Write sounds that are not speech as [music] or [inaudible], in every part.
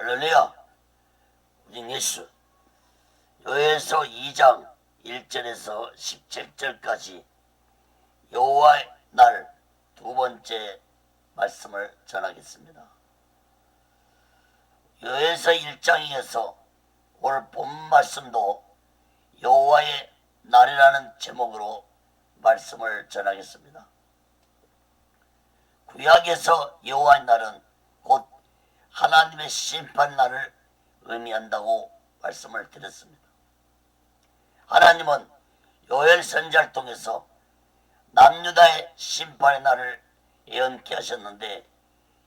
할렐루야. 우리 예수. 요에서 2장 1절에서 17절까지 여호와의 날 두 번째 말씀을 전하겠습니다. 요에서 1장에서 오늘 본 말씀도 여호와의 날이라는 제목으로 말씀을 전하겠습니다. 구약에서 여호와의 날은 곧 하나님의 심판 날을 의미한다고 말씀을 드렸습니다. 하나님은 요엘 선자를 통해서 남유다의 심판의 날을 예언케 하셨는데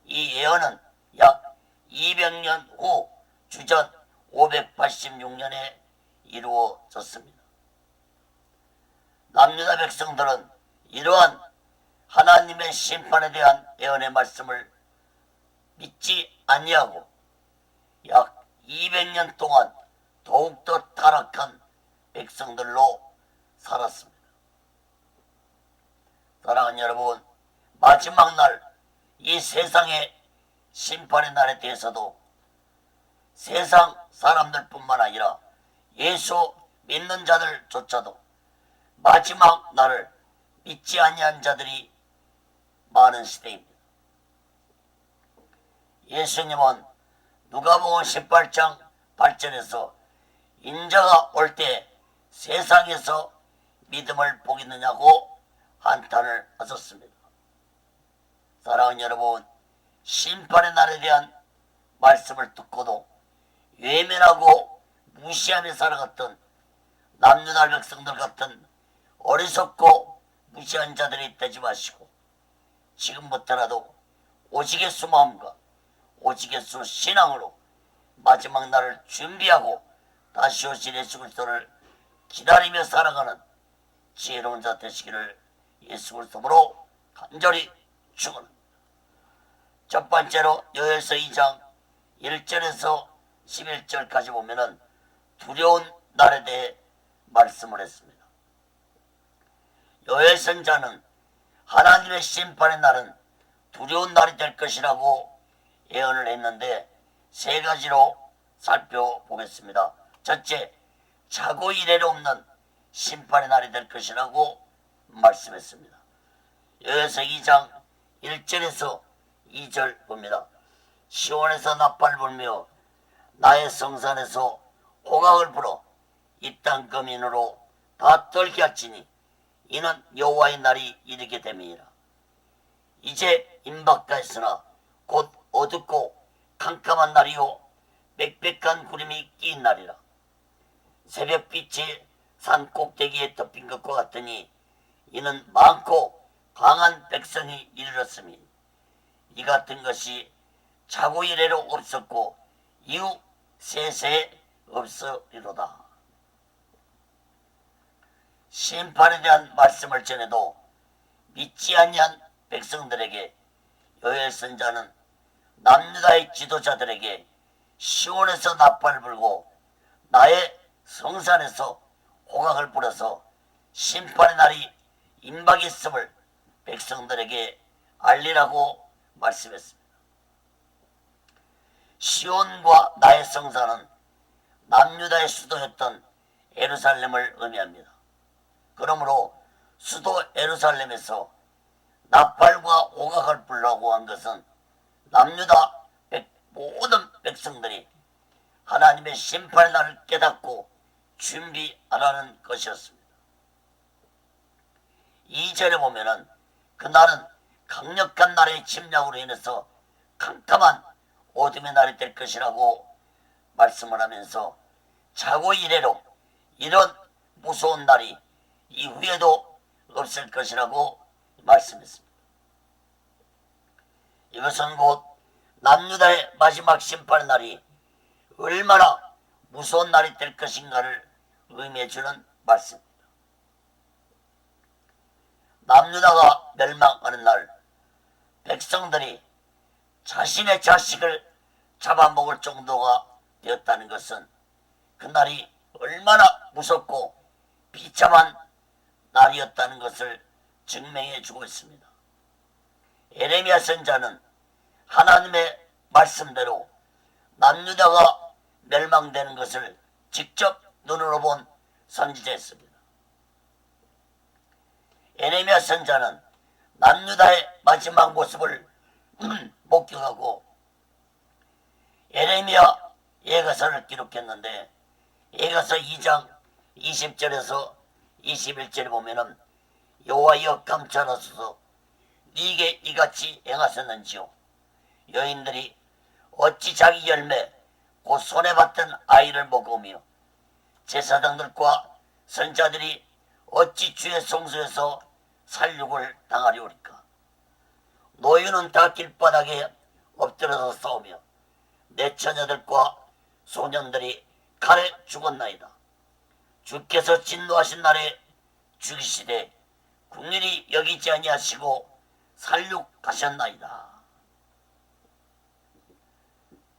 이 예언은 약 200년 후 주전 586년에 이루어졌습니다. 남유다 백성들은 이러한 하나님의 심판에 대한 예언의 말씀을 믿지 아니하고 약 200년 동안 더욱더 타락한 백성들로 살았습니다. 사랑하는 여러분, 마지막 날 이 세상의 심판의 날에 대해서도 세상 사람들뿐만 아니라 예수 믿는 자들조차도 마지막 날을 믿지 아니한 자들이 많은 시대입니다. 예수님은 누가복음 18장 8절에서 인자가 올 때 세상에서 믿음을 보겠느냐고 한탄을 하셨습니다. 사랑하는 여러분, 심판의 날에 대한 말씀을 듣고도 외면하고 무시하며 살아갔던 남유다 백성들 같은 어리석고 무시한 자들이 되지 마시고 지금부터라도 오직 예수 마음과 오직 예수 신앙으로 마지막 날을 준비하고 다시 오실 예수 그리스도를 기다리며 살아가는 지혜로운 자 되시기를 예수 그리스도로 간절히 축원합니다. 첫 번째로 요엘서 2장 1절에서 11절까지 보면은 두려운 날에 대해 말씀을 했습니다. 요엘 선자는 하나님의 심판의 날은 두려운 날이 될 것이라고 예언을 했는데 세 가지로 살펴보겠습니다. 첫째, 자고 이래로 없는 심판의 날이 될 것이라고 말씀했습니다. 요에서 2장 1절에서 2절 봅니다. 시온에서 나팔 불며 나의 성산에서 호각을 불어 이 땅 거민으로 다 떨게 할지니 이는 여호와의 날이 이르게 됨이니라. 이제 임박하였으나 곧 어둡고 캄캄한 날이요 빽빽한 구름이 낀 날이라. 새벽빛이 산 꼭대기에 덮인 것과 같으니 이는 많고 강한 백성이 이르렀으니 이 같은 것이 자고 이래로 없었고 이후 세세에 없으리로다. 심판에 대한 말씀을 전해도 믿지 아니한 백성들에게 요엘 선자는 남유다의 지도자들에게 시온에서 나팔 불고 나의 성산에서 호각을 불어서 심판의 날이 임박했음을 백성들에게 알리라고 말씀했습니다. 시온과 나의 성산은 남유다의 수도였던 에루살렘을 의미합니다. 그러므로 수도 에루살렘에서 나팔과 오각을 불라고 한 것은 남유다 백, 모든 백성들이 하나님의 심판의 날을 깨닫고 준비하라는 것이었습니다. 2절에 보면은 그날은 강력한 나라의 침략으로 인해서 캄캄한 어둠의 날이 될 것이라고 말씀을 하면서 자고 이래로 이런 무서운 날이 이후에도 없을 것이라고 말씀했습니다. 이것은 곧 남유다의 마지막 심판의 날이 얼마나 무서운 날이 될 것인가를 의미해 주는 말씀입니다. 남유다가 멸망하는 날 백성들이 자신의 자식을 잡아먹을 정도가 되었다는 것은 그날이 얼마나 무섭고 비참한 날이었다는 것을 증명해 주고 있습니다. 에레미야 선자는 하나님의 말씀대로 남유다가 멸망되는 것을 직접 눈으로 본 선지자였습니다. 에레미야 선자는 남유다의 마지막 모습을 [clears throat] 목격하고 에레미야 예가서를 기록했는데 예가서 2장 20절에서 21절에 보면은 여호와여 감찰하소서 네게 이같이 행하셨는지요. 여인들이 어찌 자기 열매 곧 손에 받던 아이를 먹으며 제사장들과 선자들이 어찌 주의 성소에서 살육을 당하리오리까? 노인은 다 길바닥에 엎드려서 싸우며 내 처녀들과 소년들이 칼에 죽었나이다. 주께서 진노하신 날에 죽이시되 국민이 여기지 아니하시고 살육하셨나이다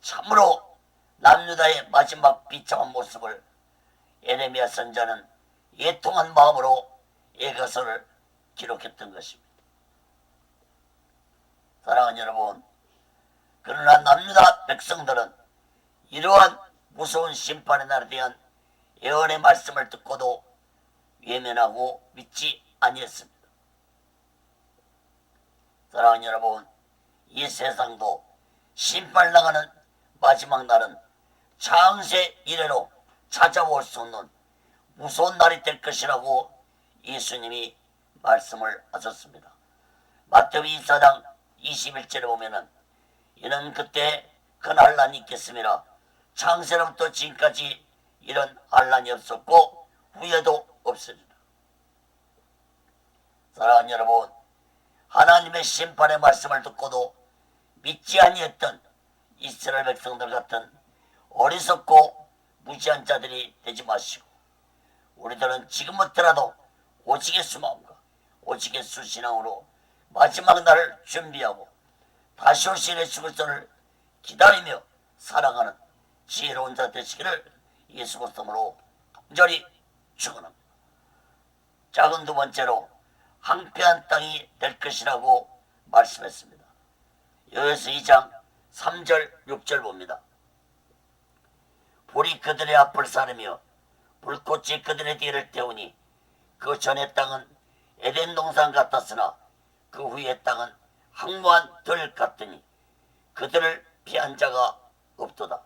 참으로 남유다의 마지막 비참한 모습을 에레미야 선자는 예통한 마음으로 예가서를 기록했던 것입니다. 사랑하는 여러분, 그러나 남유다 백성들은 이러한 무서운 심판의 날에 대한 예언의 말씀을 듣고도 외면하고 믿지 아니했습니다. 사랑하는 여러분, 이 세상도 심판 나가는 마지막 날은 창세 이래로 찾아올 수 없는 무서운 날이 될 것이라고 예수님이 말씀을 하셨습니다. 마태복음 24장 21절에 보면은 이는 그때 큰 환란이 있겠습니다. 창세로부터 지금까지 이런 환란이 없었고 후에도 없으리라. 사랑하는 여러분, 하나님의 심판의 말씀을 듣고도 믿지 아니했던 이스라엘 백성들 같은 어리석고 무지한 자들이 되지 마시고 우리들은 지금부터라도 오직의 수마음과 오직의 수신앙으로 마지막 날을 준비하고 다시 오실 예수 그리스도를 기다리며 살아가는 지혜로운 자 되시기를 예수 그리스도로 간절히 축원합니다. 작은 두 번째로 황폐한 땅이 될 것이라고 말씀했습니다. 여기서 2장 3절 6절 봅니다. 불이 그들의 앞을 사르며 불꽃이 그들의 뒤를 태우니 그 전의 땅은 에덴 동산 같았으나 그 후의 땅은 황무한 들 같으니 그들을 피한 자가 없도다.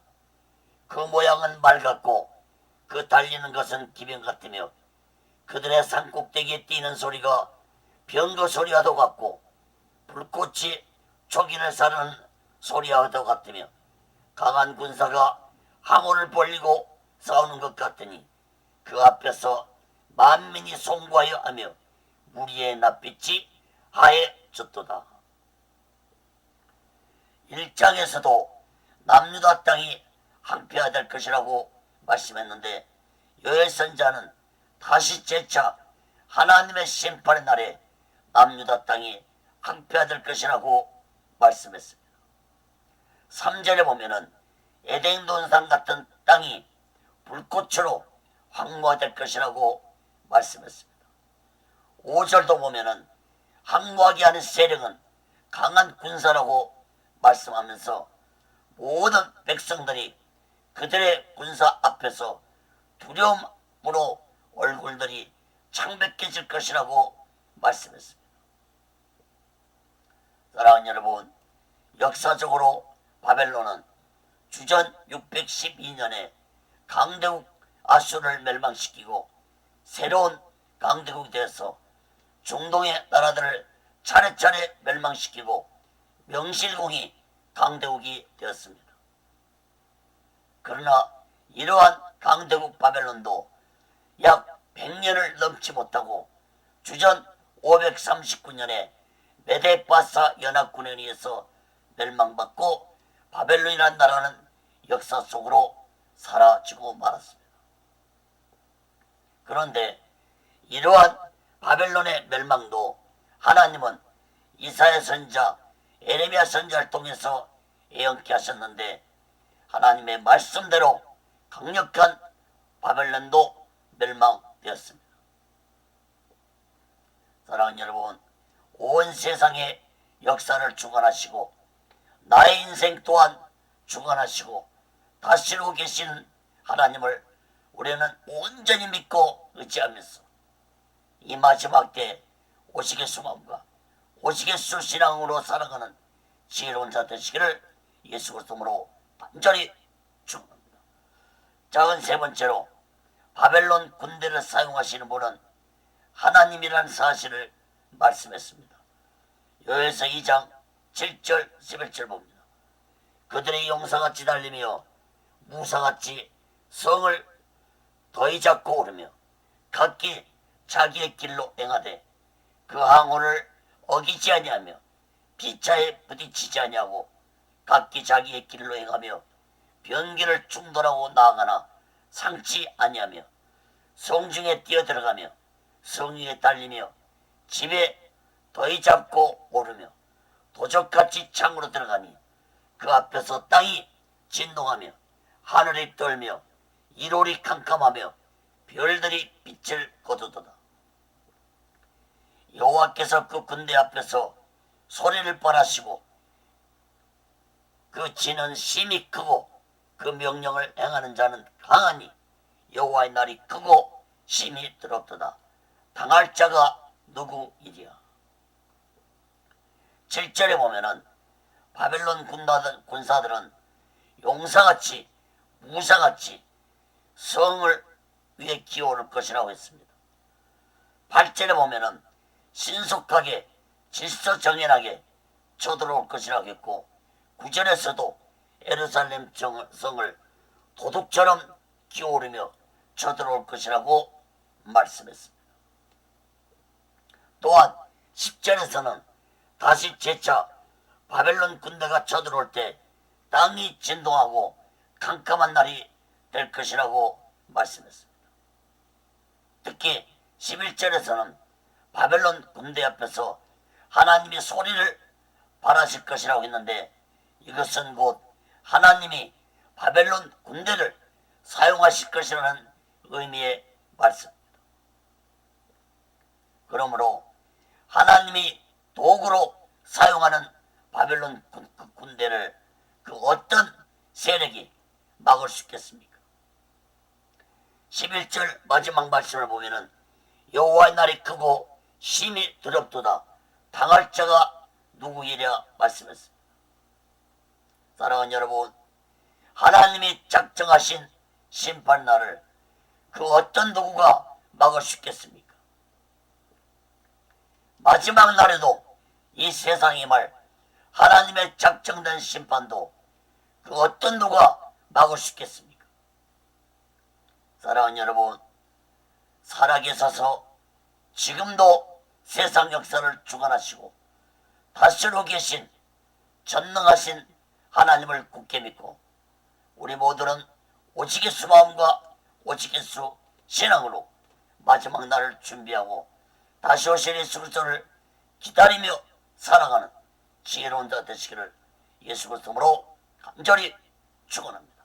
그 모양은 말 같고 그 달리는 것은 기병 같으며 그들의 산꼭대기에 뛰는 소리가 병거 소리와도 같고 불꽃이 초기를 사르는 소리와도 같으며 강한 군사가 항호를 벌리고 싸우는 것 같으니 그 앞에서 만민이 송구하여 하며 무리의 낯빛이 하얘졌도다. 1장에서도 남유다 땅이 항폐화될 것이라고 말씀했는데 여의 선자는 다시 재차 하나님의 심판의 날에 남유다 땅이 항폐화될 것이라고 말씀했습니다. 3절에 보면은 에덴 동산 같은 땅이 불꽃으로 황무화될 것이라고 말씀했습니다. 5절도 보면은 항무하게 하는 세력은 강한 군사라고 말씀하면서 모든 백성들이 그들의 군사 앞에서 두려움으로 얼굴들이 창백해질 것이라고 말씀했습니다. 사랑하는 여러분, 역사적으로 바벨론은 주전 612년에 강대국 아수를 멸망시키고 새로운 강대국이 되어서 중동의 나라들을 차례차례 멸망시키고 명실공히 강대국이 되었습니다. 그러나 이러한 강대국 바벨론도 약 100년을 넘지 못하고 주전 539년에 메데바사 연합군에 의해서 멸망받고 바벨론이라는 나라는 역사 속으로 사라지고 말았습니다. 그런데 이러한 바벨론의 멸망도 하나님은 이사야 선자, 에레미야 선자를 통해서 예언케 하셨는데 하나님의 말씀대로 강력한 바벨론도 멸망되었습니다. 사랑하는 여러분, 온 세상의 역사를 주관하시고 나의 인생 또한 주관하시고 다시로 계신 하나님을 우리는 온전히 믿고 의지하면서 이 마지막 때 오시겠수 마음과 오시겠수 신앙으로 살아가는 지혜로운 자 되시기를 예수 그리스도로 간절히 축원합니다. 작은 세 번째로 바벨론 군대를 사용하시는 분은 하나님이라는 사실을 말씀했습니다. 요에서 2장 7절 11절 봅니다. 그들의 용사같이 달리며 무사같이 성을 더이 잡고 오르며 각기 자기의 길로 행하되 그 항호를 어기지 아니하며 비차에 부딪히지 아니하고 각기 자기의 길로 행하며 변기를 충돌하고 나아가나 상치 아니하며 성중에 뛰어들어가며 성 위에 달리며 집에 더이 잡고 오르며 도적같이 창으로 들어가니 그 앞에서 땅이 진동하며 하늘이 떨며 이롤이 캄캄하며 별들이 빛을 거두도다. 여호와께서 그 군대 앞에서 소리를 뻔하시고 그 지는 심히 크고 그 명령을 행하는 자는 강하니 여호와의 날이 크고 심히 더럽도다. 당할 자가 누구이랴. 7절에 보면은 바벨론 군사들, 군사들은 용사같이 무사같이 성을 위에 기어오를 것이라고 했습니다. 8절에 보면은 신속하게 질서 정연하게 쳐들어올 것이라고 했고 9절에서도 에르살렘 정- 성을 도둑처럼 기어오르며 쳐들어올 것이라고 말씀했습니다. 또한 10절에서는 다시 재차 바벨론 군대가 쳐들어올 때 땅이 진동하고 캄캄한 날이 될 것이라고 말씀했습니다. 특히 11절에서는 바벨론 군대 앞에서 하나님이 소리를 발하실 것이라고 했는데 이것은 곧 하나님이 바벨론 군대를 사용하실 것이라는 의미의 말씀입니다. 그러므로 하나님이 도구로 사용하는 바벨론 군- 그 군대를 그 어떤 세력이 막을 수 있겠습니까? 11절 마지막 말씀을 보면은 여호와의 날이 크고 심히 두렵도다 당할 자가 누구이랴 말씀했습니다. 사랑하는 여러분 하나님이 작정하신 심판 날을 그 어떤 누구가 막을 수 있겠습니까? 마지막 날에도 이 세상의 말 하나님의 작정된 심판도 그 어떤 누가 막을 수 있겠습니까? 사랑하는 여러분 살아계셔서 지금도 세상 역사를 주관하시고 다스리고 계신 전능하신 하나님을 굳게 믿고 우리 모두는 오직의 수 마음과 오직의 수 신앙으로 마지막 날을 준비하고 다시 오실 예수 그리스도를 기다리며 살아가는 지혜로운 자 되시기를 예수 그리스도로 간절히 축원합니다.